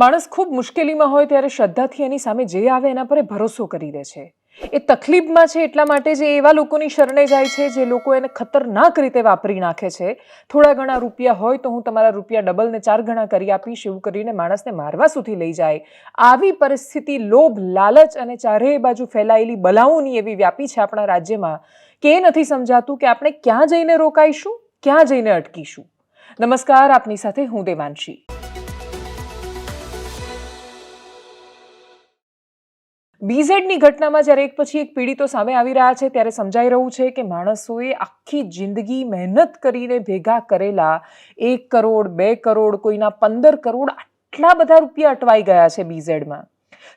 માણસ ખૂબ મુશ્કેલીમાં હોય ત્યારે શ્રદ્ધાથી એની સામે જે આવે એના પર ભરોસો કરી દે છે. એ તકલીફમાં છે એટલા માટે જે એવા લોકોની શરણે જાય છે જે લોકો એને ખતરનાક રીતે વાપરી નાખે છે. થોડા ઘણા રૂપિયા હોય તો હું તમારા રૂપિયા ડબલ ને ચાર ગણા કરી આપીશ, એવું કરીને માણસને મારવા સુધી લઈ જાય. આવી પરિસ્થિતિ લોભ, લાલચ અને ચારેય બાજુ ફેલાયેલી બલાઓની એવી વ્યાપી છે આપણા રાજ્યમાં કે એ નથી સમજાતું કે આપણે ક્યાં જઈને રોકાઈશું, ક્યાં જઈને અટકીશું. નમસ્કાર, આપની સાથે હું દેવાંશી. બીઝેડની ઘટનામાં જ્યારે એક પછી એક પીડિતો સામે આવી રહ્યા છે, ત્યારે સમજાઈ રહ્યું છે કે માણસોએ આખી જિંદગી મહેનત કરીને ભેગા કરેલા એક કરોડ, બે કરોડ, કોઈના પંદર કરોડ આટલા બધા રૂપિયા અટવાઈ ગયા છે બીઝેડમાં.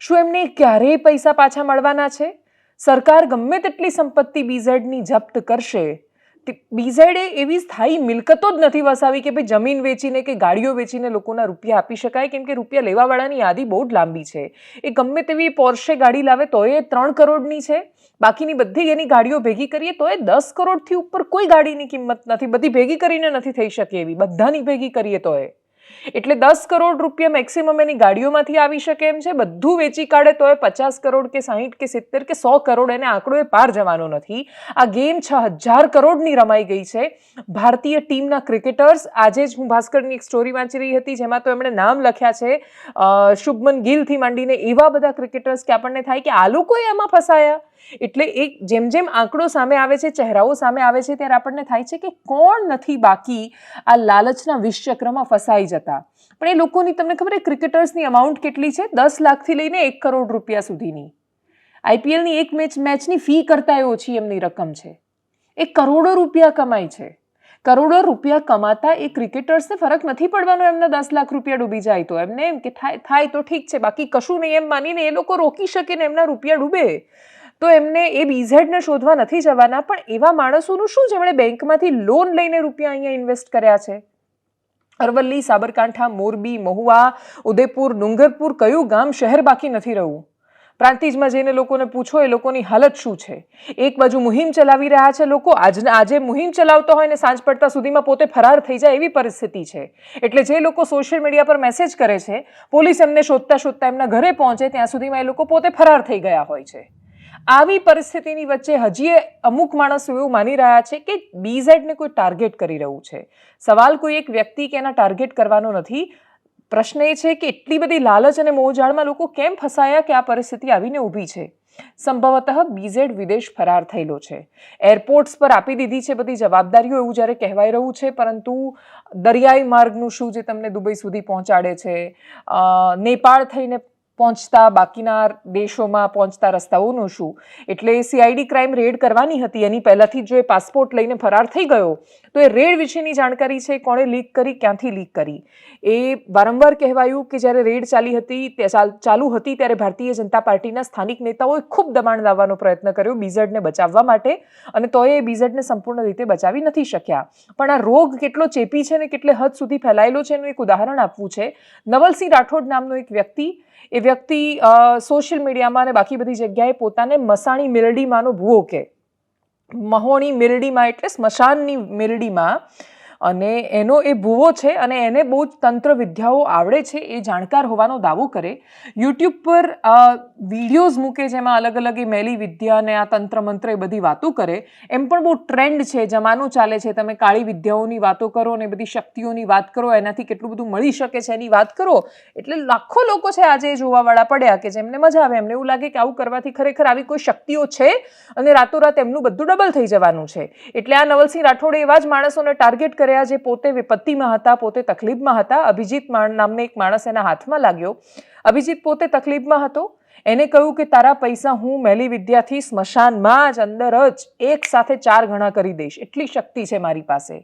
શું એમને ક્યારેય પૈસા પાછા મળવાના છે? સરકાર ગમે તેટલી સંપત્તિ બીઝેડની જપ્ત કરશે બીઝેડે એવી સ્થાયી મિલકતો જ નથી વસાવી કે ભાઈ જમીન વેચીને કે ગાડીઓ વેચીને લોકોના રૂપિયા આપી શકાય, કેમ કે રૂપિયા લેવાવાળાની યાદી બહુ જ લાંબી છે. એ ગમે તેવી પોર્શે ગાડી લાવે તો એ ત્રણ કરોડની છે. બાકીની બધી એની ગાડીઓ ભેગી કરીએ તો એ દસ કરોડથી ઉપર કોઈ ગાડીની કિંમત નથી. બધી ભેગી કરીને નથી થઈ શકે એવી. બધાની ભેગી કરીએ તો એ એટલે દસ કરોડ રૂપિયા મેક્સિમમ એની ગાડીઓમાંથી આવી શકે એમ છે? બધું વેચી કાઢે તો એ પચાસ કરોડ કે સાહીઠ કે સિત્તેર કે સો કરોડ એને આંકડો એ પાર જવાનો નથી. આ ગેમ છ હજાર કરોડની રમાઈ ગઈ છે. ભારતીય ટીમના ક્રિકેટર્સ આજે જ હું ભાસ્કરની એક સ્ટોરી વાંચી રહી હતી, જેમાં તો એમણે નામ લખ્યા છે શુભમન ગિલથી માંડીને એવા બધા ક્રિકેટર્સ કે આપણને થાય કે આ લોકોએ આમાં ફસાયા. એટલે એક જેમ જેમ આંકડો સામે આવે છે, ચહેરાઓ સામે આવે છે, ત્યારે આપણને થાય છે કે કોણ નથી બાકી આ લાલચના વિશ્વચક્રમાં ફસાઈ જતા. પણ એ લોકોની તમને ખબર ક્રિકેટર્સની અમાઉન્ટ કેટલી છે? દસ લાખથી લઈને એક કરોડ રૂપિયા સુધીની. આઈપીએલની એક મેચ મેચની ફી કરતાંય ઓછી એમની રકમ છે. એ કરોડો રૂપિયા કમાય છે. કરોડો રૂપિયા કમાતા એ ક્રિકેટર્સને ફરક નથી પડવાનો એમના દસ લાખ રૂપિયા ડૂબી જાય તો. એમને એમ કે થાય થાય તો ઠીક છે, બાકી કશું નહીં એમ માનીને એ લોકો રોકી શકે ને એમના રૂપિયા ડૂબે. તો એમને એ બીઝેડને શોધવા નથી જવાના, પણ એવા માણસોનું શું જેમણે બેંકમાંથી લોન લઈને રૂપિયા અહીંયા ઇન્વેસ્ટ કર્યા છે? અરવલ્લી, સાબરકાંઠા, મોરબી, મહુવા, ઉદયપુર, ડુંગરપુર, કયું ગામ શહેર બાકી નથી રહ્યું? પ્રાંતિજમાં જઈને લોકોને પૂછો, એ લોકોની હાલત શું છે? એક બાજુ મુહિમ ચલાવી રહ્યા છે લોકો, આજના આજે મુહિમ ચલાવતો હોય ને સાંજ પડતા સુધીમાં પોતે ફરાર થઈ જાય એવી પરિસ્થિતિ છે. એટલે જે લોકો સોશિયલ મીડિયા પર મેસેજ કરે છે, પોલીસ એમને શોધતા શોધતા એમના ઘરે પહોંચે, ત્યાં સુધીમાં એ લોકો પોતે ફરાર થઈ ગયા હોય છે. આવી પરિસ્થિતિની વચ્ચે હજી અમુક માણસો એવું માની રહ્યા છે કે બીઝેડને કોઈ ટાર્ગેટ કરી રહ્યું છે. સવાલ કોઈ એક વ્યક્તિ કે એના ટાર્ગેટ કરવાનો નથી. પ્રશ્ન એ છે કે એટલી બધી લાલચ અને મોહજાળમાં લોકો કેમ ફસાયા કે આ પરિસ્થિતિ આવીને ઊભી છે? સંભવતઃ બીઝેડ વિદેશ ફરાર થયેલો છે. એરપોર્ટ્સ પર આપી દીધી છે બધી જવાબદારીઓ એવું જ્યારે કહેવાય રહ્યું છે, પરંતુ દરિયાઈ માર્ગનું શું જે તમને દુબઈ સુધી પહોંચાડે છે? નેપાળ થઈને પહોંચતા, બાકીના દેશોમાં પહોંચતા રસ્તાઓનું શું એટલે સીઆઈડી ક્રાઇમ રેડ કરવાની હતી. એની પહેલાંથી જો એ પાસપોર્ટ લઈને ફરાર થઈ ગયો, તો એ રેડ વિશેની જાણકારી છે કોણે લીક કરી, ક્યાંથી લીક કરી? એ વારંવાર કહેવાયું કે જ્યારે રેડ ચાલી હતી ચાલુ હતી, ત્યારે ભારતીય જનતા પાર્ટીના સ્થાનિક નેતાઓએ ખૂબ દબાણ લાવવાનો પ્રયત્ન કર્યો બીઝડને બચાવવા માટે. અને તોય એ બીઝડને સંપૂર્ણ રીતે બચાવી નથી શક્યા. પણ આ રોગ કેટલો ચેપી છે ને કેટલે હદ સુધી ફેલાયેલો છે એનું એક ઉદાહરણ આપવું છે. નવલસિંહ રાઠોડ નામનો એક વ્યક્તિ, એ વ્યક્તિ સોશિયલ મીડિયામાં અને બાકી બધી જગ્યાએ પોતાને મસાણી મિરડીમાંનો ભૂવો કે, મહોણી મિરડીમાં એટલે સ્મશાનની મિરડીમાં અને એનો એ ભૂવો છે અને એને બહુ જ તંત્ર વિદ્યાઓ આવડે છે એ જાણકાર હોવાનો દાવો કરે. યુટ્યુબ પર વિડીયોઝ મૂકે જેમાં અલગ અલગ એ મેલી વિદ્યા અને આ તંત્ર મંત્ર એ બધી વાતો કરે. એમ પણ બહુ ટ્રેન્ડ છે, જમાનો ચાલે છે. તમે કાળી વિદ્યાઓની વાતો કરો અને બધી શક્તિઓની વાત કરો, એનાથી કેટલું બધું મળી શકે છે એની વાત કરો. એટલે લાખો લોકો છે આજે જોવાવાળા પડ્યા કે જેમને મજા આવે, એમને એવું લાગે કે આવું કરવાથી ખરેખર આવી કોઈ શક્તિઓ છે અને રાતોરાત એમનું બધું ડબલ થઈ જવાનું છે. એટલે આ નવલસિંહ રાઠોડે એવા જ માણસોને ટાર્ગેટ કર્યા જે પોતે વિપત્તિમાં હતા, પોતે તકલીફમાં હતા. અભિજીત નામને એક માણસ એના હાથમાં લાગ્યો. અભિજીત પોતે તકલીફમાં હતો. એને કહ્યું કે, તારા પૈસા હું મેલી વિદ્યાથી સ્મશાનમાં જ અંદર જ એક સાથે ચાર ગણા કરી દઈશ. એટલી શક્તિ છે મારી પાસે.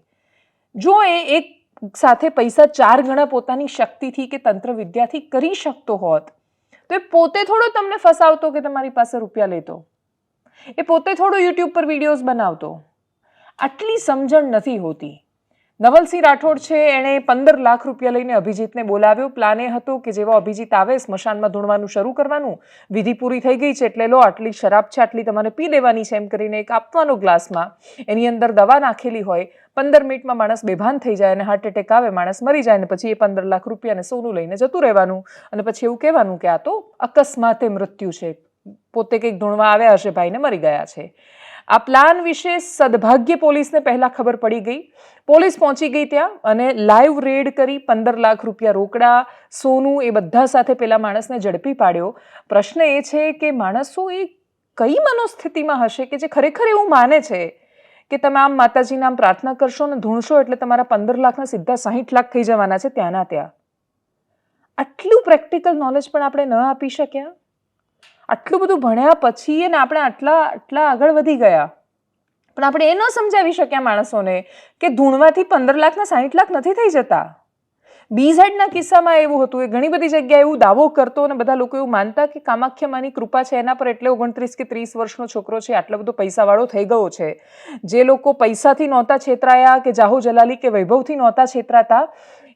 જો એ એક સાથે પૈસા ચાર ગણા પોતાની શક્તિથી કે તંત્ર વિદ્યાથી કરી શકતો હોત, તો એ પોતે થોડો તમને ફસાવતો કે તમારી પાસે રૂપિયા લેતો? એ પોતે થોડો યુટ્યુબ પર વિડીયોઝ બનાવતો? આટલી સમજણ નથી હોતી. નવલસિંહ રાઠોડ છે, એણે પંદર લાખ રૂપિયા લઈને અભિજીતને બોલાવ્યો. પ્લાન એ હતો કે જેવો અભિજીત આવે, સ્મશાનમાં ધૂણવાનું શરૂ કરવાનું. વિધિ પૂરી થઈ ગઈ છે એટલે લો, આટલી શરાબ છે, આટલી તમારે પી લેવાની છે એમ કરીને એક આપવાનો ગ્લાસમાં. એની અંદર દવા નાખેલી હોય, પંદર મિનિટમાં માણસ બેભાન થઈ જાય અને હાર્ટ એટેક આવે, માણસ મરી જાય અને પછી એ પંદર લાખ રૂપિયાને સોનું લઈને જતું રહેવાનું. અને પછી એવું કહેવાનું કે આ તો અકસ્માતે મૃત્યુ છે. પોતે કંઈક ધૂણવા આવ્યા હશે, ભાઈને મરી ગયા છે. આ પ્લાન વિશે સદભાગ્ય પોલીસને પહેલાં ખબર પડી ગઈ. પોલીસ પહોંચી ગઈ ત્યાં અને લાઈવ રેડ કરી પંદર લાખ રૂપિયા રોકડા, સોનું એ બધા સાથે પેલા માણસને ઝડપી પાડ્યો. પ્રશ્ન એ છે કે માણસો એ કઈ મનોસ્થિતિમાં હશે કે જે ખરેખર એવું માને છે કે તમે આમ માતાજીને આમ પ્રાર્થના કરશો ને ધૂણશો એટલે તમારા પંદર લાખના સીધા સાહીઠ લાખ થઈ જવાના છે ત્યાંના ત્યાં. આટલું પ્રેક્ટિકલ નોલેજ પણ આપણે ન આપી શક્યા? આટલું બધું ભણ્યા પછી ને આપણે આટલા આટલા આગળ વધી ગયા. પણ આપણે એ ન સમજાવી શક્યા માણસોને કે ધૂણવાથી પંદર લાખના સાહીઠ લાખ નથી થઈ જતા. બીઝેડના કિસ્સામાં એવું હતું, એ ઘણી બધી જગ્યાએ એવું દાવો કરતો અને બધા લોકો એવું માનતા કે કામાખ્યમાની કૃપા છે એના પર એટલે ઓગણત્રીસ કે ત્રીસ વર્ષનો છોકરો છે, આટલો બધો પૈસાવાળો થઈ ગયો છે. જે લોકો પૈસાથી નહોતા છેતરાયા કે જાહો જલાલી કે વૈભવથી નહોતા છેતરાતા,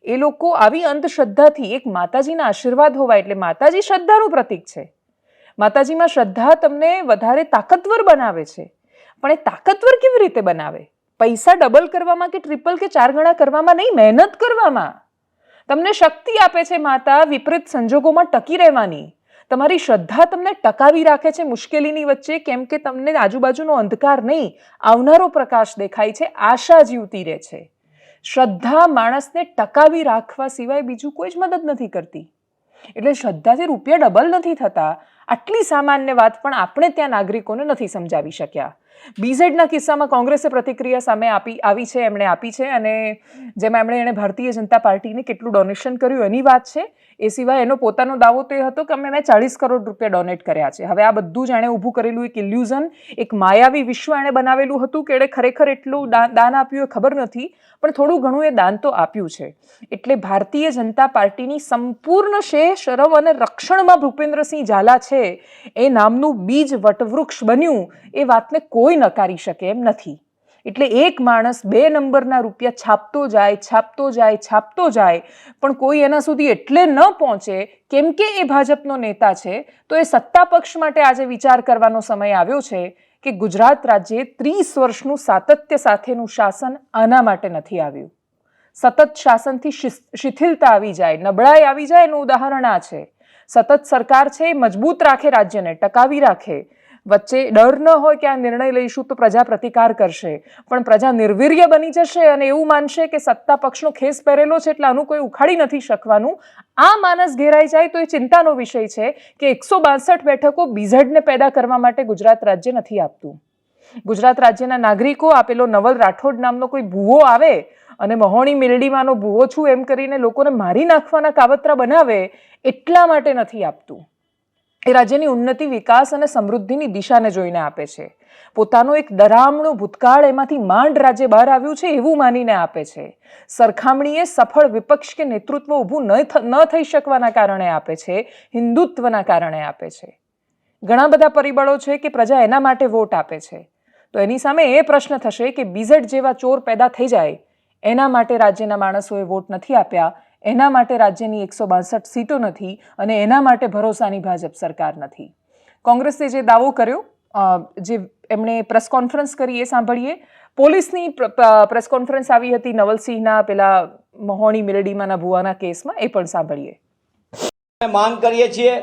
એ લોકો આવી અંધશ્રદ્ધાથી, એક માતાજીના આશીર્વાદ હોવા એટલે માતાજી શ્રદ્ધાનું પ્રતીક છે. માતાજીમાં શ્રદ્ધા તમને વધારે તાકતવર બનાવે છે. પણ એ તાકતવર કેવી રીતે બનાવે? પૈસા ડબલ કરવામાં કે ટ્રિપલ કે ચાર ગણા કરવામાં નહીં, મહેનત કરવામાં. તમને શક્તિ આપે છે માતા વિપરીત સંજોગોમાં ટકી રહેવાની. તમારી શ્રદ્ધા તમને ટકાવી રાખે છે મુશ્કેલીની વચ્ચે, કેમ કે તમને આજુબાજુનો અંધકાર નહીં, આવનારો પ્રકાશ દેખાય છે, આશા જીવતી રહે છે. શ્રદ્ધા માણસને ટકાવી રાખવા સિવાય બીજું કોઈ જ મદદ નથી કરતી. એટલે શ્રદ્ધાથી રૂપિયા ડબલ નથી થતા આટલી સામાન્ય વાત પણ આપણે ત્યાં નાગરિકોને નથી સમજાવી શક્યા. બીઝેડના કિસ્સામાં કોંગ્રેસે પ્રતિક્રિયા સામે આપી, આવી છે, એમણે આપી છે અને જેમાં એમણે, એણે ભારતીય જનતા પાર્ટીને કેટલું ડોનેશન કર્યું એની વાત છે. એ સિવાય એનો પોતાનો દાવો તો એ હતો કે અમે મેં ચાળીસ કરોડ રૂપિયા ડોનેટ કર્યા છે. હવે આ બધું જ એણે ઊભું કરેલું એક ઇલ્યુઝન એક માયાવી વિશ્વ એણે બનાવેલું હતું કે એણે ખરેખર એટલું દાન આપ્યું એ ખબર નથી, પણ થોડું ઘણું એ દાન તો આપ્યું છે. એટલે ભારતીય જનતા પાર્ટીની સંપૂર્ણ શેહ, શરમ અને રક્ષણમાં ભૂપેન્દ્રસિંહ ઝાલા છે, એ નામનું બીજ વટવૃક્ષ બન્યું, એ વાતને કોઈ નકારી શકે એમ નથી. એટલે એક માણસ બે નંબરના રૂપિયા છાપતો જાય છાપતો જાય છાપતો જાય, પણ કોઈ એના સુધી એટલે ન પહોંચે, કેમ કે એ ભાજપનો નેતા છે, તો એ સત્તા પક્ષ માટે આજે વિચાર કરવાનો સમય આવ્યો છે કે ગુજરાત રાજ્યે ત્રીસ વર્ષનું સાતત્ય સાથેનું શાસન આના માટે નથી આવ્યું. સતત શાસનથી શિથિલતા આવી જાય, નબળાઈ આવી જાય એનું ઉદાહરણ આ છે. સતત સરકાર છે એ મજબૂત રાખે રાજ્યને, ટકાવી રાખે વચ્ચે ડર ન હોય કે આ નિર્ણય લઈશું તો પ્રજા પ્રતિકાર કરશે. પણ પ્રજા નિર્વીર્ય બની જશે અને એવું માનશે કે સત્તા પક્ષનો ખેસ પહેરેલો છે એટલે આનું કોઈ ઉખાડી નથી શકવાનું. આ માનસ ઘેરાઈ જાય તો એ ચિંતાનો વિષય છે કે એકસો બાસઠ બેઠકો બીઝડને પેદા કરવા માટે ગુજરાત રાજ્ય નથી આપતું. ગુજરાત રાજ્યના નાગરિકો આપેલો નવલ રાઠોડ નામનો કોઈ ભૂવો આવે અને મહોણી મિલડીમાંનો ભૂવો છું એમ કરીને લોકોને મારી નાખવાના કાવતરા બનાવે એટલા માટે નથી આપતું. એ રાજ્યની ઉન્નતિ, વિકાસ અને સમૃદ્ધિની દિશાને જોઈને આપે છે. પોતાનો એક ડરામણો ભૂતકાળ એમાંથી માંડ રાજ્ય બહાર આવ્યું છે એવું માનીને આપે છે. સરખામણીએ સફળ વિપક્ષ કે નેતૃત્વ ઊભું ન થઈ શકવાના કારણે આપે છે, હિન્દુત્વના કારણે આપે છે. ઘણા બધા પરિબળો છે કે પ્રજા એના માટે વોટ આપે છે. તો એની સામે એ પ્રશ્ન થશે કે બીઝેડ જેવા ચોર પેદા થઈ જાય, એના માટે રાજ્યના માણસોએ વોટ નથી આપ્યા એના માટે રાજ્યની એકસો બાસઠ સીટો નથી અને એના માટે ભરોસાની ભાજપ સરકાર નથી. કોંગ્રેસે જે દાવો કર્યો જે એમણે પ્રેસ કોન્ફરન્સ કરી એ સાંભળીએ, પોલીસની પ્રેસ કોન્ફરન્સ આવી હતી નવલસિંહના પેલા મહોણી મિરડીમાંના ભુવાના કેસમાં, એ પણ સાંભળીએ. માંગ કરીએ છીએ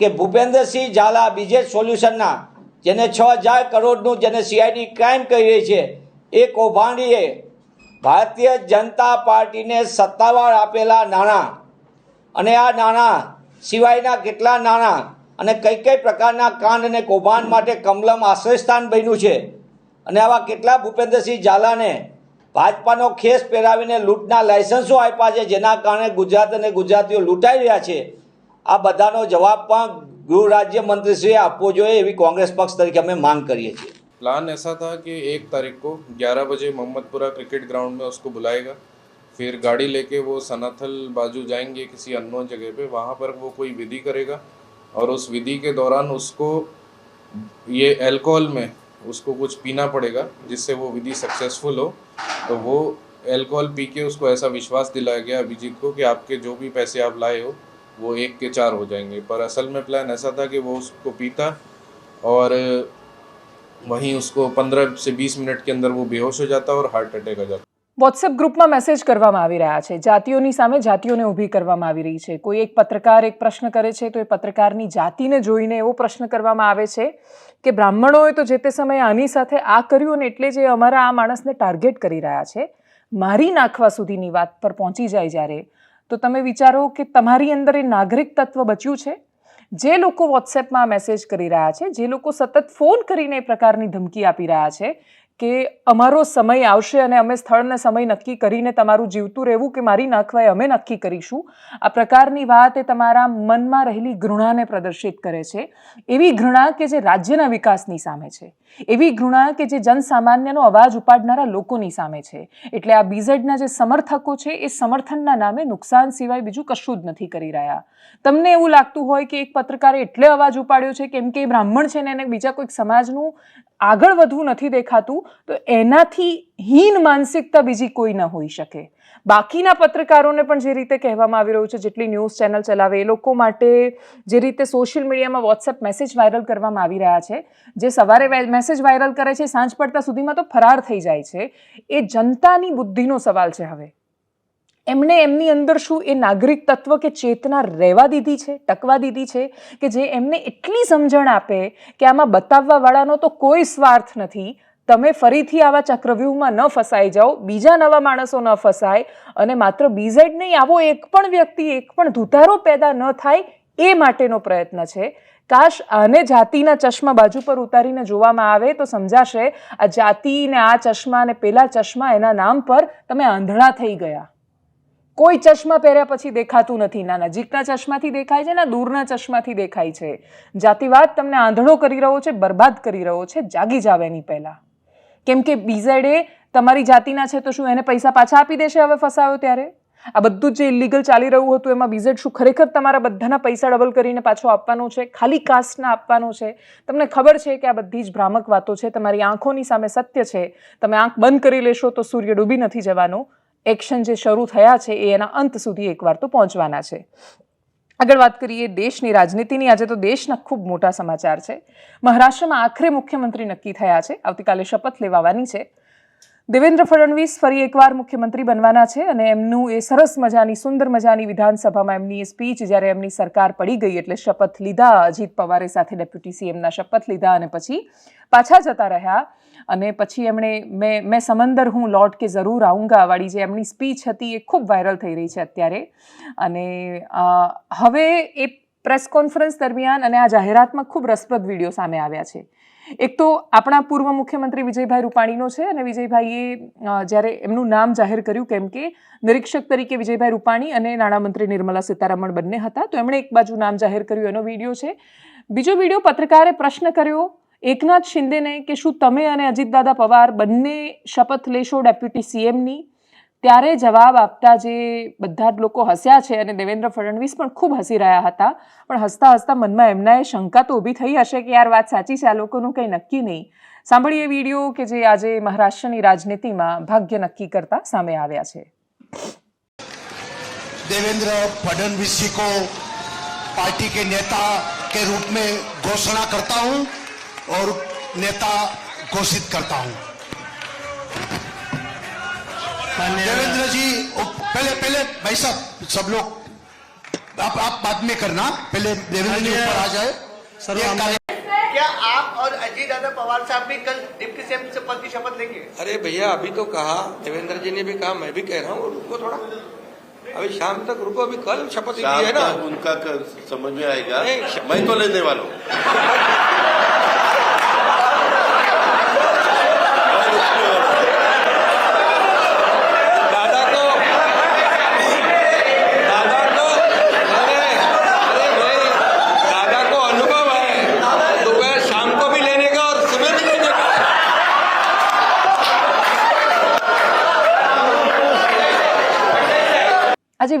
કે ભૂપેન્દ્રસિંહ ઝાલા બીજે સોલ્યુશનના, જેને છ હજાર કરોડનું જેને સીઆઈડી ક્રાઇમ કરી રહી છે એ કૌભાંડીએ ભારતીય જનતા પાર્ટીને સત્તાવાર આપેલા નાણાં અને આ નાણાં સિવાયના કેટલા નાણાં અને કઈ કઈ પ્રકારના કાંડ અને કૌભાંડ માટે કમલમ આશ્રયસ્થાન બન્યું છે અને આવા કેટલા ભૂપેન્દ્રસિંહ ઝાલાને ભાજપાનો ખેસ પહેરાવીને લૂંટના લાયસન્સો આપ્યા છે, જેના કારણે ગુજરાત અને ગુજરાતીઓ લૂંટાઈ રહ્યા છે? આ બધાનો જવાબ પણ ગૃહ રાજ્ય મંત્રીશ્રીએ આપવો જોઈએ એવી કોંગ્રેસ પક્ષ તરીકે અમે માંગ કરીએ છીએ. प्लान ऐसा था कि एक तारीख को 11 बजे मोहम्मदपुरा क्रिकेट ग्राउंड में उसको बुलाएगा। फिर गाड़ी लेके वो सनाथल बाजू जाएँगे किसी अननोन जगह पे, वहाँ पर वो कोई विधि करेगा और उस विधि के दौरान उसको ये अल्कोहल में उसको कुछ पीना पड़ेगा जिससे वो विधि सक्सेसफुल हो। तो वो अल्कोहल पी के उसको ऐसा विश्वास दिलाया गया अभिजीत को कि आपके जो भी पैसे आप लाए हो, वो एक के चार हो जाएँगे। पर असल में प्लान ऐसा था कि वो उसको पीता और वहीं उसको पंद्रह से बीस मिनट के अंदर वो बेहोश हो जाता है और हार्ट अटैक आ जाता है વોટ્સએપ ગ્રુપમાં મેસેજ કરવામાં આવી રહ્યા છે જાતિઓની સામે જાતિઓને ઊભી કરવામાં આવી રહી છે કોઈ એક પત્રકાર એક પ્રશ્ન કરે છે તો એ પત્રકારની જાતિને જોઈને એવો પ્રશ્ન કરવામાં આવે છે કે બ્રાહ્મણોએ તો જે તે સમયે આની સાથે આ કર્યું અને એટલે જ એ અમારા આ માણસને ટાર્ગેટ કરી રહ્યા છે મારી નાખવા સુધીની વાત પર પહોંચી જાય જ્યારે તો તમે વિચારો કે તમારી અંદર એ નાગરિક તત્વ બચ્યું છે જે લોકો વોટ્સએપમાં મેસેજ કરી રહ્યા છે, જે લોકો સતત ફોન કરીને એ પ્રકારની ધમકી આપી રહ્યા છે કે અમારો સમય આવશે અને અમે સ્થળને સમય નક્કી કરીને તમારું જીવતું રહેવું કે મારી નાખવાય અમે નક્કી કરીશું. આ પ્રકારની વાત એ તમારા મનમાં રહેલી ઘૃણાને પ્રદર્શિત કરે છે. એવી ઘૃણા કે જે રાજ્યના વિકાસની સામે છે. એવી ઘૃણા કે જે જનસામાન્યનો અવાજ ઉપાડનારા લોકોની સામે છે. એટલે આ બીઝેડના જે સમર્થકો છે એ સમર્થનના નામે નુકસાન સિવાય બીજું કશું જ નથી કરી રહ્યા. તમને એવું લાગતું હોય કે એક પત્રકારે એટલે અવાજ ઉપાડ્યો છે કેમ કે એ બ્રાહ્મણ છે ને એને બીજા કોઈક સમાજનું આગળ વધવું નથી દેખાતું, તો એનાથી હીન માનસિકતા બીજી કોઈ ન હોઈ શકે. બાકીના પત્રકારોને પણ જે રીતે કહેવામાં આવી રહ્યું છે, જેટલી ન્યૂઝ ચેનલ ચલાવે, એ લોકો માટે જે રીતે સોશિયલ મીડિયામાં વોટ્સએપ મેસેજ વાયરલ કરવામાં આવી રહ્યા છે, જે સવારે મેસેજ વાયરલ કરે છે, સાંજ પડતા સુધીમાં તો ફરાર થઈ જાય છે, એ જનતાની બુદ્ધિનો સવાલ છે હવે. એમણે એમની અંદર શું એ નાગરિક તત્વ કે ચેતના રહેવા દીધી છે, ટકવા દીધી છે કે જે એમને એટલી સમજણ આપે કે આમાં બતાવવાવાળાનો તો કોઈ સ્વાર્થ નથી. તમે ફરીથી આવા ચક્રવ્યૂહમાં ન ફસાઈ જાઓ, બીજા નવા માણસો ન ફસાય અને માત્ર બીઝેડ નહીં, આવો એક પણ વ્યક્તિ, એક પણ ધુતારો પેદા ન થાય એ માટેનો પ્રયત્ન છે. કાશ આને જાતિના ચશ્મા બાજુ પર ઉતારીને જોવામાં આવે તો સમજાશે, આ જાતિ ને આ ચશ્મા અને પેલા ચશ્મા એના નામ પર તમે આંધળા થઈ ગયા. કોઈ ચશ્મા પહેર્યા પછી દેખાતું નથી. ના, નજીકના ચશ્માથી દેખાય છે ના દૂરના ચશ્માથી દેખાય છે. જાતિવાદ તમને આંધળો કરી રહ્યો છે, બરબાદ કરી રહ્યો છે, જાગી જાવ એની પહેલાં. કેમ કે બીઝેડે તમારી જાતિના છે તો શું એને પૈસા પાછા આપી દેશે હવે ફસાયો ત્યારે? આ બધું જ ઇલીગલ ચાલી રહ્યું હતું એમાં બીઝેડ શું ખરેખર તમારા બધાના પૈસા ડબલ કરીને પાછો આપવાનો છે? ખાલી કાસ્ટના આપવાનો છે? તમને ખબર છે કે આ બધી જ ભ્રામક વાતો છે? તમારી આંખોની સામે સત્ય છે? તમે આંખ બંધ કરી લેશો તો સૂર્ય ડૂબી નથી જવાનો? એક્શન જે શરૂ થયા છે એ એના અંત સુધી એકવાર તો પહોંચવાના છે. આગળ વાત કરીએ દેશની રાજનીતિની. આજે તો દેશના ખૂબ મોટા સમાચાર છે. મહારાષ્ટ્રમાં આખરે મુખ્યમંત્રી નક્કી થયા છે. આવતીકાલે શપથ લેવાવાની છે. દેવેન્દ્ર ફડણવીસ ફરી એકવાર મુખ્યમંત્રી બનવાના છે અને એમનું એ સરસ મજાની, સુંદર મજાની વિધાનસભામાં એમની સ્પીચ જ્યારે એમની સરકાર પડી ગઈ એટલે શપથ લીધા. અજીત પવારે સાથે ડેપ્યુટી સીએમના શપથ લીધા અને પછી પાછા જતા રહ્યા. અને પછી એમણે મેં મેં સમંદર હું લોટ કે જરૂર આઉંગા વાળી જે એમની સ્પીચ હતી એ ખૂબ વાયરલ થઈ રહી છે અત્યારે. અને હવે એ પ્રેસ કોન્ફરન્સ દરમિયાન અને આ જાહેરાતમાં ખૂબ રસપ્રદ વીડિયો સામે આવ્યા છે. એક તો આપણા પૂર્વ મુખ્યમંત્રી વિજયભાઈ રૂપાણીનો છે અને વિજયભાઈએ જ્યારે એમનું નામ જાહેર કર્યું કેમ કે નિરીક્ષક તરીકે વિજયભાઈ રૂપાણી અને નાણામંત્રી નિર્મલા સીતારામન બંને હતા, તો એમણે એક બાજુ નામ જાહેર કર્યું, એનો વીડિયો છે. બીજો વીડિયો પત્રકારે પ્રશ્ન કર્યો એકનાથ શિંદેને કે શું તમે અને અજીતદાદા પવાર બંને શપથ લેશો ડેપ્યુટી સીએમની ત્યારે જવાબ આપતા જે બધા જ લોકો હસ્યા છે અને દેવેન્દ્ર ફડણવીસ પણ ખૂબ હસી રહ્યા હતા પણ હસતા હસતા મનમાં એમના એ શંકા તો ઊભી થઈ હશે કે યાર વાત સાચી છે આ લોકોનું કંઈ નક્કી નહીં સાંભળીએ વિડીયો કે જે આજે મહારાષ્ટ્રની રાજનીતિમાં ભાગ્ય નક્કી કરતા સામે આવ્યા છે देवेंद्र फडणवीस जी को पार्टी के नेता के रूप में घोषणा करता हूं और नेता घोषित करता हूँ। देवेंद्र जी पहले पहले भाई साहब सब लोग आप आप बाद में करना पहले देवेंद्र जी ऊपर आ जाए। क्या आप और अजय दादा पवार साहब भी कल डिप्टी सीएम से पद की शपथ लेंगे? अरे भैया अभी तो कहा देवेंद्र जी ने भी कहा मैं भी कह रहा हूँ रुको थोड़ा। अभी शाम तक रुको अभी कल शपथ ली है ना। उनका क- समझ में आएगा। मैं तो लेने वाला हूँ।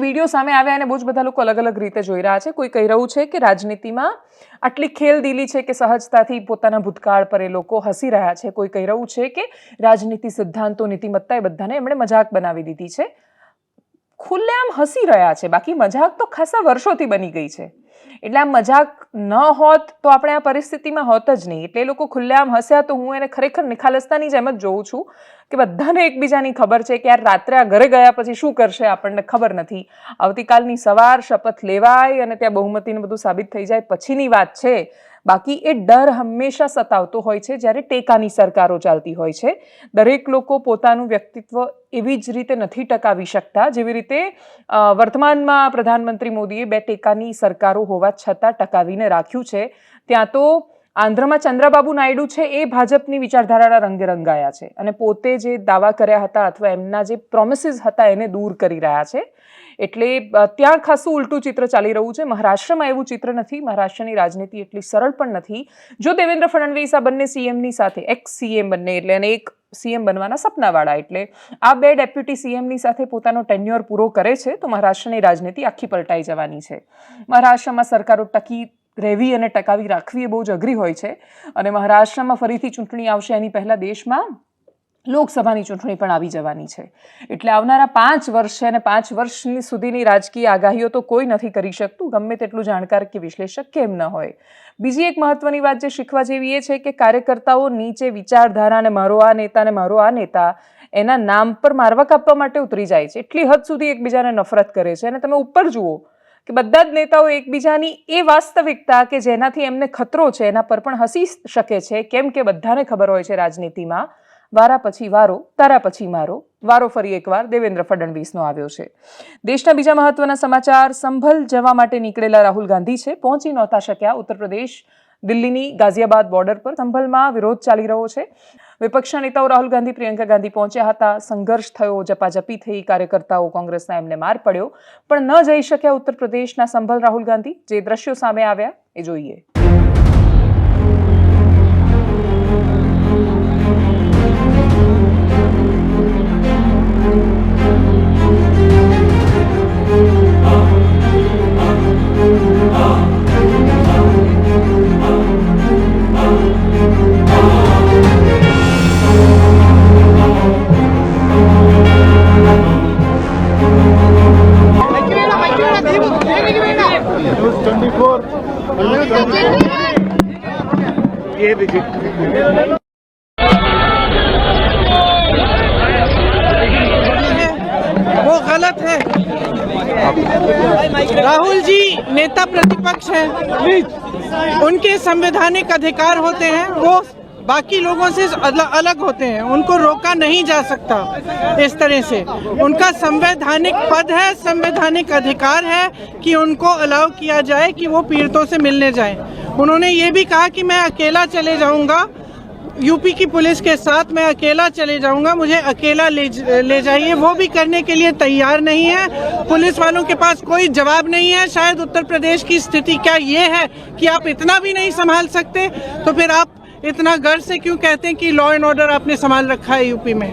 વીડિયો સામે આવ્યા અને બહુ જ બધા લોકો અલગ અલગ રીતે જોઈ રહ્યા છે. કોઈ કહી રહ્યું છે કે રાજનીતિમાં આટલી ખેલદિલી છે કે સહજતાથી પોતાના ભૂતકાળ પર એ લોકો હસી રહ્યા છે? કોઈ કહી રહ્યું છે કે રાજનીતિ સિદ્ધાંતો, નીતિમત્તા એ બધાને એમણે મજાક બનાવી દીધી છે? ખુલ્લેઆમ હસી રહ્યા છે. બાકી મજાક તો ખાસા વર્ષોથી બની ગઈ છે. એટલે આ મજાક ન હોત તો આપણે આ પરિસ્થિતિમાં હોત જ નહીં. એટલે એ લોકો ખુલ્લેઆમ હસ્યા તો હું એને ખરેખર નિખાલસતાની જેમ જ જોઉં છું કે બધાને એકબીજાની ખબર છે કે યાર રાત્રે આ ઘરે ગયા પછી શું કરશે આપણને ખબર નથી. આવતીકાલની સવાર શપથ લેવાય અને ત્યાં બહુમતીને બધું સાબિત થઈ જાય પછીની વાત છે. બાકી એ ડર હંમેશા સતાવતો હોય છે જ્યારે ટેકાની સરકારો ચાલતી હોય છે. દરેક લોકો પોતાનું વ્યક્તિત્વ એવી જ રીતે નથી ટકાવી શકતા. જેવી રીતે વર્તમાનમાં પ્રધાનમંત્રી મોદીએ બે ટેકાની સરકારો હોવા છતાં ટકાવીને રાખ્યું છે. ત્યાં તો આંધ્રમાં ચંદ્રબાબુ નાયડુ છે એ ભાજપની વિચારધારાના રંગે રંગાયા છે અને પોતે જે દાવા કર્યા હતા અથવા એમના જે પ્રોમિસીસ હતા એને દૂર કરી રહ્યા છે. એટલે ત્યાં ખાસું ઉલટું ચિત્ર ચાલી રહ્યું છે. મહારાષ્ટ્રમાં એવું ચિત્ર નથી. મહારાષ્ટ્રની રાજનીતિ એટલી સરળ પણ નથી. જો દેવેન્દ્ર ફડણવીસ આ બંને સીએમની સાથે એક્સ સીએમ બંને એટલે અને એક સીએમ બનવાના સપનાવાળા એટલે, આ બે ડેપ્યુટી સીએમની સાથે પોતાનો ટેન્યુઅર પૂરો કરે છે, તો મહારાષ્ટ્રની રાજનીતિ આખી પલટાઈ જવાની છે. મહારાષ્ટ્રમાં સરકારો ટકી રહેવી અને ટકાવી રાખવી એ બહુ જ અઘરી હોય છે. અને મહારાષ્ટ્રમાં ફરીથી ચૂંટણી આવશે એની પહેલાં દેશમાં લોકસભાની ચૂંટણી પણ આવી જવાની છે. એટલે આવનારા પાંચ વર્ષ અને પાંચ વર્ષની સુધીની રાજકીય આગાહીઓ તો કોઈ નથી કરી શકતું. ગમે તેટલું જાણકાર કે વિશ્લેષક કેમ ન હોય. બીજી એક મહત્વની વાત જે શીખવા જેવી એ છે કે કાર્યકર્તાઓ નીચે વિચારધારાને મારો આ નેતા ને મારો આ નેતા એના નામ પર મારવા કાપવા માટે ઉતરી જાય છે. એટલી હદ સુધી એકબીજાને નફરત કરે છે. અને તમે ઉપર જુઓ કે બધા જ નેતાઓ એકબીજાની એ વાસ્તવિકતા કે જેનાથી એમને ખતરો છે એના પર પણ હસી શકે છે. કેમ કે બધાને ખબર હોય છે રાજનીતિમાં વારા પછી વારો, તારા પછી મારો. વારો ફરી એકવાર દેવેન્દ્ર ફડણવીસનો આવ્યો છે. દેશના બીજા મહત્વના સમાચાર, સંભલ જવા માટે નીકળેલા રાહુલ ગાંધી છે. પહોંચી નહોતા શક્યા ઉત્તર પ્રદેશ દિલ્હીની ગાઝિયાબાદ બોર્ડર પર સંભલમાં વિરોધ ચાલી રહ્યો છે. વિપક્ષના નેતાઓ રાહુલ ગાંધી, પ્રિયંકા ગાંધી પહોંચ્યા હતા. સંઘર્ષ થયો, જપાજપી થઈ, કાર્યકર્તાઓ કોંગ્રેસના એમને માર પડ્યો. પણ ન જઈ શક્યા ઉત્તર પ્રદેશના સંભલ રાહુલ ગાંધી. જે દ્રશ્યો સામે આવ્યા, એ જોઈએ. वो गलत है। राहुल जी नेता प्रतिपक्ष हैं। उनके संवैधानिक अधिकार होते हैं वो बाकी लोगों से अलग होते हैं। उनको रोका नहीं जा सकता इस तरह से। उनका संवैधानिक पद है, संवैधानिक अधिकार है कि उनको अलाउ किया जाए कि वो पीड़ितों से मिलने जाएँ। उन्होंने ये भी कहा कि मैं अकेला चले जाऊँगा। यूपी की पुलिस के साथ मैं अकेला चले जाऊँगा। मुझे अकेला ले ले जाइए। वो भी करने के लिए तैयार नहीं है। पुलिस वालों के पास कोई जवाब नहीं है। शायद उत्तर प्रदेश की स्थिति क्या ये है कि आप इतना भी नहीं संभाल सकते? तो फिर आप इतना गर्व से क्यों कहते हैं कि लॉ एंड ऑर्डर आपने संभाल रखा है यूपी में?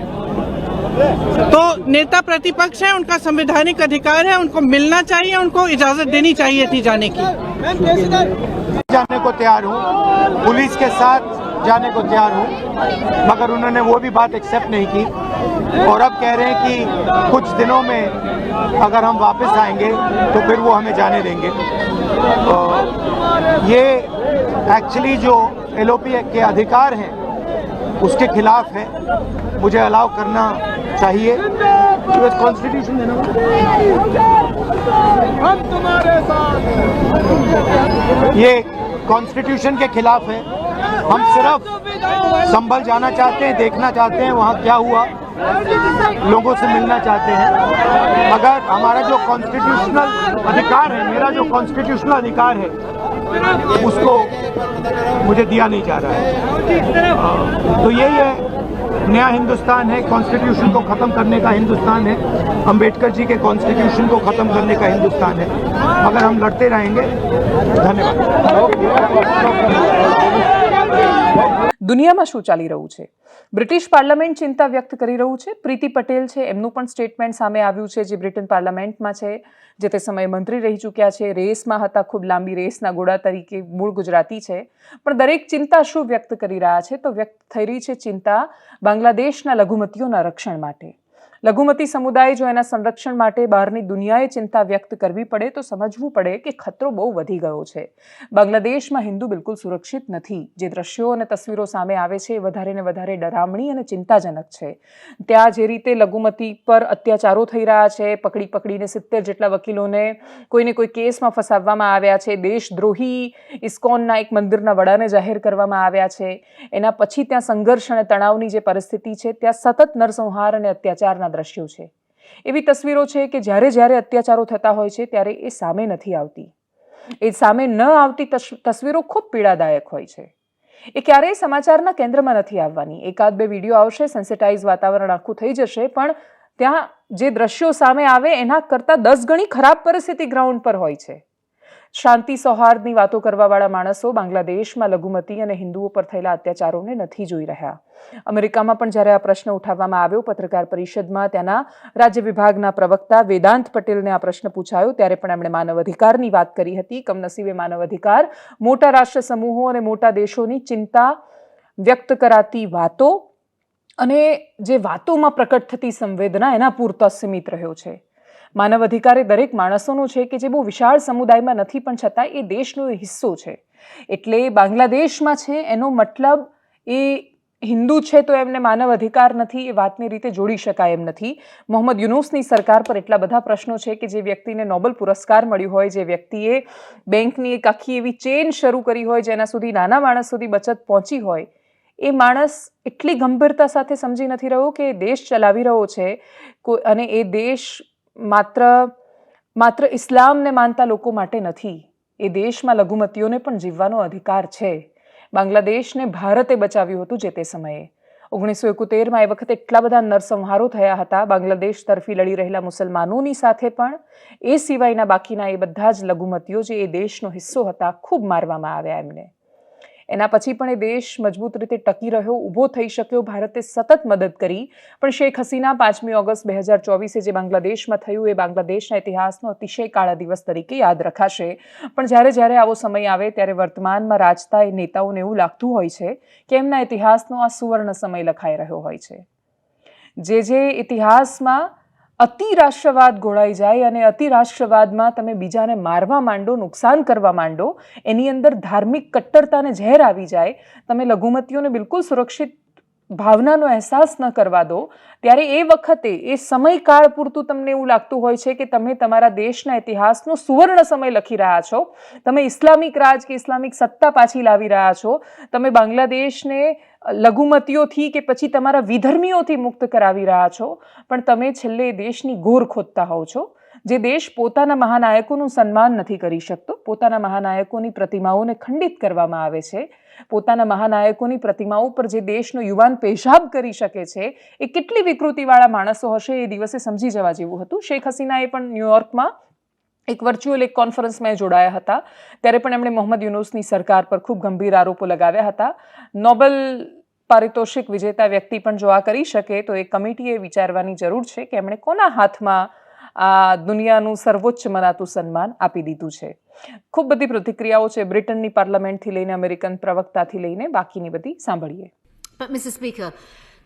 तो नेता प्रतिपक्ष है उनका संवैधानिक अधिकार है उनको मिलना चाहिए उनको इजाज़त देनी चाहिए थी जाने की। जाने? को तैयार हूँ। पुलिस के साथ जाने को तैयार हूँ। मगर उन्होंने वो भी बात एक्सेप्ट नहीं की। और अब कह रहे हैं कि कुछ दिनों में अगर हम वापस आएँगे तो फिर वो हमें जाने देंगे। तो ये एक्चुअली जो एल के अधिकार हैं उसके खिलाफ है। मुझे अलाउ करना चाहिए। कॉन्स्टिट्यूशन है। ना ये कॉन्स्टिट्यूशन के खिलाफ है। हम सिर्फ़ संभल जाना चाहते हैं देखना चाहते हैं वहाँ क्या हुआ। लोगों से मिलना चाहते हैं। मगर हमारा जो कॉन्स्टिट्यूशनल अधिकार है मेरा जो कॉन्स्टिट्यूशनल अधिकार है उसको मुझे दिया नहीं जा रहा है। तो यही है, नया हिंदुस्तान है कॉन्स्टिट्यूशन को ख़त्म करने का हिंदुस्तान है। अंबेडकर जी के कॉन्स्टिट्यूशन को ख़त्म करने का हिंदुस्तान है। अगर हम लड़ते रहेंगे, धन्यवाद। દુનિયામાં શું ચાલી રહ્યું છે? બ્રિટિશ પાર્લામેન્ટ ચિંતા વ્યક્ત કરી રહ્યું છે? પ્રીતિ પટેલ છે, એમનું પણ સ્ટેટમેન્ટ સામે આવ્યું છે, જે બ્રિટન પાર્લામેન્ટમાં છે, જે તે સમયે મંત્રી રહી ચૂક્યા છે, રેસમાં હતા, ખૂબ લાંબી રેસના ગોળા તરીકે મૂળ ગુજરાતી છે. પણ દરેક ચિંતા શું વ્યક્ત કરી રહ્યા છે? તો વ્યક્ત થઈ રહી છે ચિંતા બાંગ્લાદેશના લઘુમતીઓના રક્ષણ માટે. લઘુમતી સમુદાય જો એના સંરક્ષણ માટે બહારની દુનિયાએ ચિંતા વ્યક્ત કરવી પડે, તો સમજવું પડે કે ખતરો બહુ વધી ગયો છે. બાંગ્લાદેશમાં હિન્દુ બિલકુલ સુરક્ષિત નથી. જે દ્રશ્યો અને તસવીરો સામે આવે છે, એ વધારે ને વધારે ડરામણી અને ચિંતાજનક છે. ત્યાં જે રીતે લઘુમતી પર અત્યાચારો થઈ રહ્યા છે, પકડી પકડીને સિત્તેર જેટલા વકીલોને કોઈને કોઈ કેસમાં ફસાવવામાં આવ્યા છે, દેશદ્રોહી ઇસ્કોનના એક મંદિરના વડાને જાહેર કરવામાં આવ્યા છે. એના પછી ત્યાં સંઘર્ષ અને તણાવની જે પરિસ્થિતિ છે, ત્યાં સતત નરસંહાર અને અત્યાચારના દ્રશ્યો છે. એવી તસવીરો છે કે જ્યારે જ્યારે અત્યાચારો થતા હોય છે ત્યારે એ સામે નથી આવતી. એ સામે ન આવતી તસવીરો ખૂબ પીડાદાયક હોય છે. એ ક્યારેય સમાચારના કેન્દ્રમાં નથી આવવાની. એકાદ બે વીડિયો આવશે સેન્સિટાઇઝ વાતાવરણ આખું થઈ જશે, પણ ત્યાં જે દ્રશ્યો સામે આવે એના કરતાં દસ ગણી ખરાબ પરિસ્થિતિ ગ્રાઉન્ડ પર હોય છે. શાંતિ સૌહાર્દની વાતો કરવાવાળા માણસો બાંગ્લાદેશમાં લઘુમતી અને હિન્દુઓ પર થયેલા અત્યાચારોને નથી જોઈ રહ્યા. અમેરિકામાં પણ જ્યારે આ પ્રશ્ન ઉઠાવવામાં આવ્યો પત્રકાર પરિષદમાં ત્યાંના રાજ્ય વિભાગના પ્રવક્તા વેદાંત પટેલને આ પ્રશ્ન પૂછાયો, ત્યારે પણ એમણે માનવ અધિકારની વાત કરી હતી. કમનસીબે માનવ અધિકાર મોટા રાષ્ટ્ર સમૂહો અને મોટા દેશોની ચિંતા વ્યક્ત કરાતી વાતો અને જે વાતોમાં પ્રકટ થતી સંવેદના એના પૂરતા સીમિત રહ્યો છે. માનવ અધિકાર એ દરેક માણસોનો છે કે જે બહુ વિશાળ સમુદાયમાં નથી, પણ છતાં એ દેશનો એ હિસ્સો છે. એટલે બાંગ્લાદેશમાં છે, એનો મતલબ એ હિન્દુ છે તો એમને માનવ અધિકાર નથી, એ વાતની રીતે જોડી શકાય એમ નથી. મોહમ્મદ યુનુસની સરકાર પર એટલા બધા પ્રશ્નો છે કે જે વ્યક્તિને નોબેલ પુરસ્કાર મળ્યો હોય, જે વ્યક્તિએ બેંકની એક આખી એવી ચેન શરૂ કરી હોય, જેના સુધી નાના માણસ સુધી બચત પહોંચી હોય, એ માણસ એટલી ગંભીરતા સાથે સમજી નથી રહ્યો કે દેશ ચલાવી રહ્યો છે અને એ દેશ માત્ર માત્ર ઇસ્લામને માનતા લોકો માટે નથી. એ દેશમાં લઘુમતીઓને પણ જીવવાનો અધિકાર છે. બાંગ્લાદેશને ભારતે બચાવ્યું હતું જે તે સમયે. ઓગણીસો એકોતેરમાં એ વખતે એટલા બધા નરસંહારો થયા હતા. બાંગ્લાદેશ તરફી લડી રહેલા મુસલમાનોની સાથે પણ એ સિવાયના બાકીના એ બધા જ લઘુમતીઓ જે એ દેશનો હિસ્સો હતા ખૂબ મારવામાં આવ્યા એમને. એના પછી પણ એ દેશ મજબૂત રીતે ટકી રહ્યો, ઊભો થઈ શક્યો, ભારતે સતત મદદ કરી. પણ શેખ હસીના પાંચમી ઓગસ્ટ બે હજાર ચોવીસે જે બાંગ્લાદેશમાં થયું, એ બાંગ્લાદેશના ઇતિહાસનો અતિશય કાળા દિવસ તરીકે યાદ રખાશે. પણ જ્યારે જ્યારે આવો સમય આવે, ત્યારે વર્તમાનમાં રાજતા એ નેતાઓને એવું લાગતું હોય છે કે એમના ઇતિહાસનો આ સુવર્ણ સમય લખાઈ રહ્યો હોય છે. જે જે ઇતિહાસમાં અતિ રાષ્ટ્રવાદ ઘોળાઈ જાય અને અતિ રાષ્ટ્રવાદમાં તમે બીજાને મારવા માંડો, નુકસાન કરવા માંડો, એની અંદર ધાર્મિક કટ્ટરતાને ઝેર આવી જાય, તમે લઘુમતીઓને બિલકુલ સુરક્ષિત ભાવનાનો અહેસાસ ન કરવા દો, ત્યારે એ વખતે, એ સમયકાળ પૂરતું તમને એવું લાગતું હોય છે કે તમે તમારા દેશના ઇતિહાસનો સુવર્ણ સમય લખી રહ્યા છો. તમે ઇસ્લામિક રાજ કે ઇસ્લામિક સત્તા પાછી લાવી રહ્યા છો. તમે બાંગ્લાદેશને લઘુમતીઓથી કે પછી તમારા વિધર્મીઓથી મુક્ત કરાવી રહ્યા છો. પણ તમે છેલ્લે દેશની ગોર ખોદતા હોવ છો. જે દેશ પોતાના મહાનાયકોનું સન્માન નથી કરી શકતો, પોતાના મહાનાયકોની પ્રતિમાઓને ખંડિત કરવામાં આવે છે, પોતાના મહાનાયકોની પ્રતિમાઓ પર જે દેશનો યુવાન પેશાબ કરી શકે છે, એ કેટલી વિકૃતિવાળા માણસો હશે એ દિવસે સમજી જવા જેવું હતું. શેખ હસીનાએ પણ ન્યુયોર્કમાં એક વર્ચ્યુઅલ એક કોન્ફરન્સમાં જોડાયા હતા. ત્યારે પણ એમણે મોહમ્મદ યુનુસની સરકાર પર ખૂબ ગંભીર આરોપો લગાવ્યા હતા. નોબેલ પારિતોષિક વિજેતા વ્યક્તિ પણ જો આ કરી શકે તો એ કમિટીએ વિચારવાની જરૂર છે કે એમણે કોના હાથમાં આ દુનિયાનું સર્વોચ્ચ મનાતું સન્માન આપી દીધું છે ખૂબ બધી પ્રતિક્રિયાઓ છે બ્રિટનની પાર્લામેન્ટથી લઈને અમેરિકન પ્રવક્તાથી લઈને બાકીની બધી સાંભળીએ But, Mr. Speaker,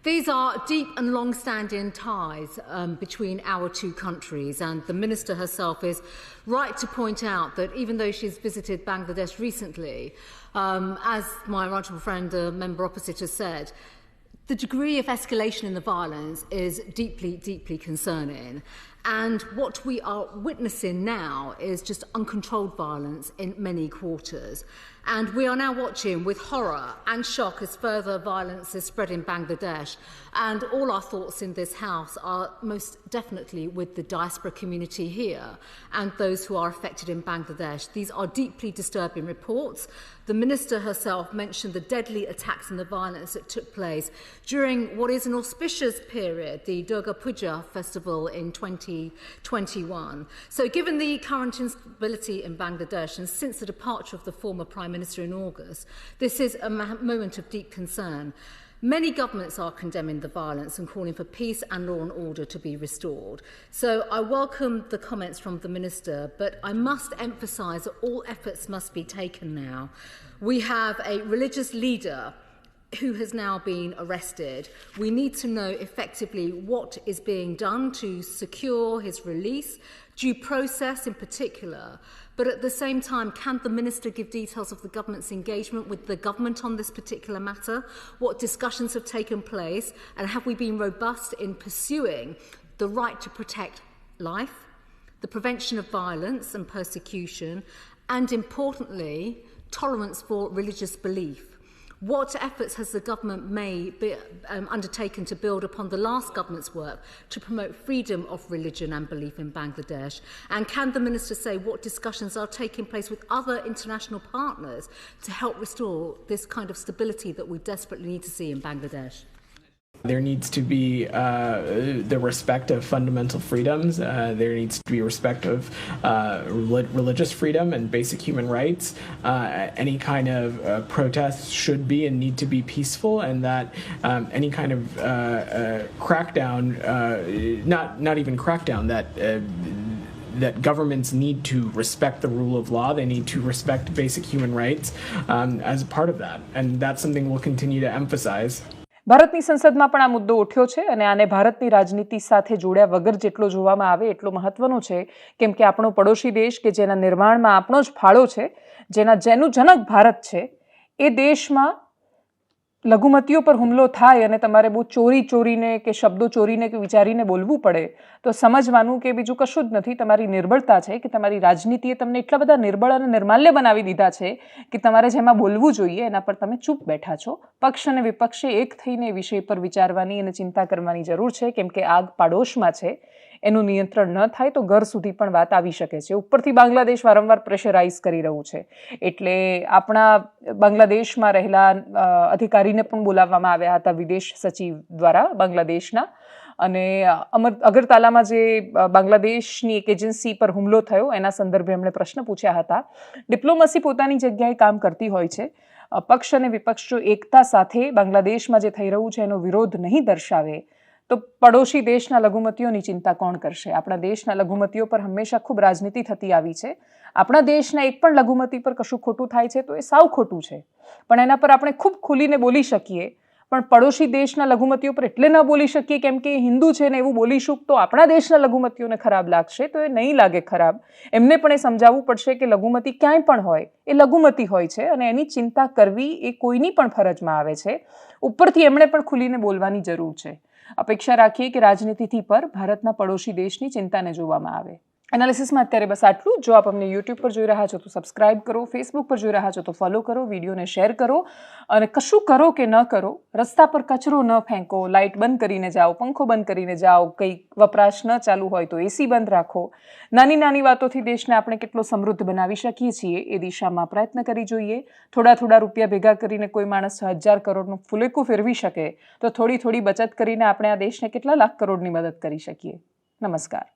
these are deep and long standing ties um, between our two countries, and the Minister herself is right to point out that even though she's visited Bangladesh recently, um, as my honourable friend, the member opposite, has said, the degree of escalation in the violence is deeply, deeply concerning. And what we are witnessing now is just uncontrolled violence in many quarters. And we are now watching with horror and shock as further violence is spread in Bangladesh. And all our thoughts in this House are most definitely with the diaspora community here and those who are affected in Bangladesh. These are deeply disturbing reports. The Minister herself mentioned the deadly attacks and the violence that took place during what is an auspicious period, the Durga Puja festival in 2021. So given the current instability in Bangladesh and since the departure of the former Prime Minister in August, this is a moment of deep concern. Many governments are condemning the violence and calling for peace and law and order to be restored. So I welcome the comments from the Minister, but I must emphasise that all efforts must be taken now. We have a religious leader who has now been arrested. We need to know effectively what is being done to secure his release, due process in particular, but at the same time, can the Minister give details of the government's engagement with the government on this particular matter? What discussions have taken place? And have we been robust in pursuing the right to protect life, the prevention of violence and persecution, and importantly, tolerance for religious belief? What efforts has the government made, be, um, undertaken to build upon the last government's work to promote freedom of religion and belief in Bangladesh? And can the minister say what discussions are taking place with other international partners to help restore this kind of stability that we desperately need to see in Bangladesh? There needs to be uh, the respect of fundamental freedoms. Uh, there needs to be respect of uh, rel- religious freedom and basic human rights. Uh, any kind of uh, protest should be and need to be peaceful, and that um, any kind of uh, crackdown, not not even crackdown, that. That governments need to respect the rule of law. They need to respect basic human rights um, as a part of that. And that's something we'll continue to emphasize. ભારતની સંસદમાં પણ આ મુદ્દો ઉઠ્યો છે અને આને ભારતની રાજનીતિ સાથે જોડ્યા વગર જેટલો જોવામાં આવે, એટલો મહત્વનો છે. કેમ કે આપણો પડોશી દેશ કે જેના નિર્માણમાં આપણો જ ફાળો છે, જેના જેનું જનક ભારત છે, એ દેશમાં લઘુમતીઓ પર હુમલો થાય અને તમારે બહુ ચોરી ચોરીને કે શબ્દો ચોરીને કે વિચારીને બોલવું પડે તો સમજવાનું કે બીજું કશું જ નથી. તમારી નિર્બળતા છે કે તમારી રાજનીતિએ તમને એટલા બધા નિર્બળ અને નિર્માલ્ય બનાવી દીધા છે કે તમારે જેમાં બોલવું જોઈએ એના પર તમે ચૂપ બેઠા છો. પક્ષ અને વિપક્ષે એક થઈને એ વિષય પર વિચારવાની અને ચિંતા કરવાની જરૂર છે, કેમ કે આગ પાડોશમાં છે. એનું નિયંત્રણ ન થાય તો ઘર સુધી પણ વાત આવી શકે છે. ઉપરથી બાંગ્લાદેશ વારંવાર પ્રેશરાઇઝ કરી રહ્યું છે. એટલે આપણા બાંગ્લાદેશમાં રહેલા અધિકારીને પણ બોલાવવામાં આવ્યા હતા વિદેશ સચિવ દ્વારા બાંગ્લાદેશના. અને અમર, અગરતાલામાં જે બાંગ્લાદેશની એક એજન્સી પર હુમલો થયો, એના સંદર્ભે એમણે પ્રશ્ન પૂછ્યા હતા. ડિપ્લોમસી પોતાની જગ્યાએ કામ કરતી હોય છે. પક્ષ અને વિપક્ષ જો એકતા સાથે બાંગ્લાદેશમાં જે થઈ રહ્યું છે, એનો વિરોધ નહીં દર્શાવે, તો પડોશી દેશના લઘુમતીઓની ચિંતા કોણ કરશે? આપણા દેશના લઘુમતીઓ પર હંમેશા ખૂબ રાજનીતિ થતી આવી છે. આપણા દેશના એક પણ લઘુમતી પર કશું ખોટું થાય છે, તો એ સાવ ખોટું છે. પણ એના પર આપણે ખૂબ ખુલીને બોલી શકીએ. પણ પડોશી દેશના લઘુમતીઓ પર એટલે ન બોલી શકીએ કેમ કે હિન્દુ છે ને એવું બોલીશું તો આપણા દેશના લઘુમતીઓને ખરાબ લાગશે તો એ નહીં લાગે ખરાબ. એમને પણ એ સમજાવવું પડશે કે લઘુમતી ક્યાંય પણ હોય. એ લઘુમતી હોય છે અને એની ચિંતા કરવી એ કોઈની પણ ફરજમાં આવે છે. ઉપરથી એમણે પણ ખુલીને બોલવાની જરૂર છે. અપેક્ષા રાખીએ કે રાજનીતિથી પર ભારતના પડોશી દેશની ચિંતાને જોવામાં આવે. એનાલિસિસમાં અત્યારે બસ આટલું જો. આપ અમને યુટ્યુબ પર જોઈ રહ્યા છો તો સબસ્ક્રાઇબ કરો ફેસબુક પર જોઈ રહ્યા છો તો ફોલો કરો વિડીયોને શેર કરો અને કશું કરો કે ન કરો, રસ્તા પર કચરો ન ફેંકો લાઇટ બંધ કરીને જાઓ, પંખો બંધ કરીને જાઓ, કંઈક વપરાશ ન ચાલુ હોય તો એસી બંધ રાખો. નાની નાની વાતોથી દેશને આપણે કેટલો સમૃદ્ધ બનાવી શકીએ છીએ એ દિશામાં પ્રયત્ન કરી જોઈએ. થોડા થોડા રૂપિયા ભેગા કરીને કોઈ માણસ હજાર કરોડનું ફુલેકું ફેરવી શકે તો થોડી થોડી બચત કરીને આપણે આ દેશને કેટલા લાખ કરોડની મદદ કરી શકીએ. નમસ્કાર.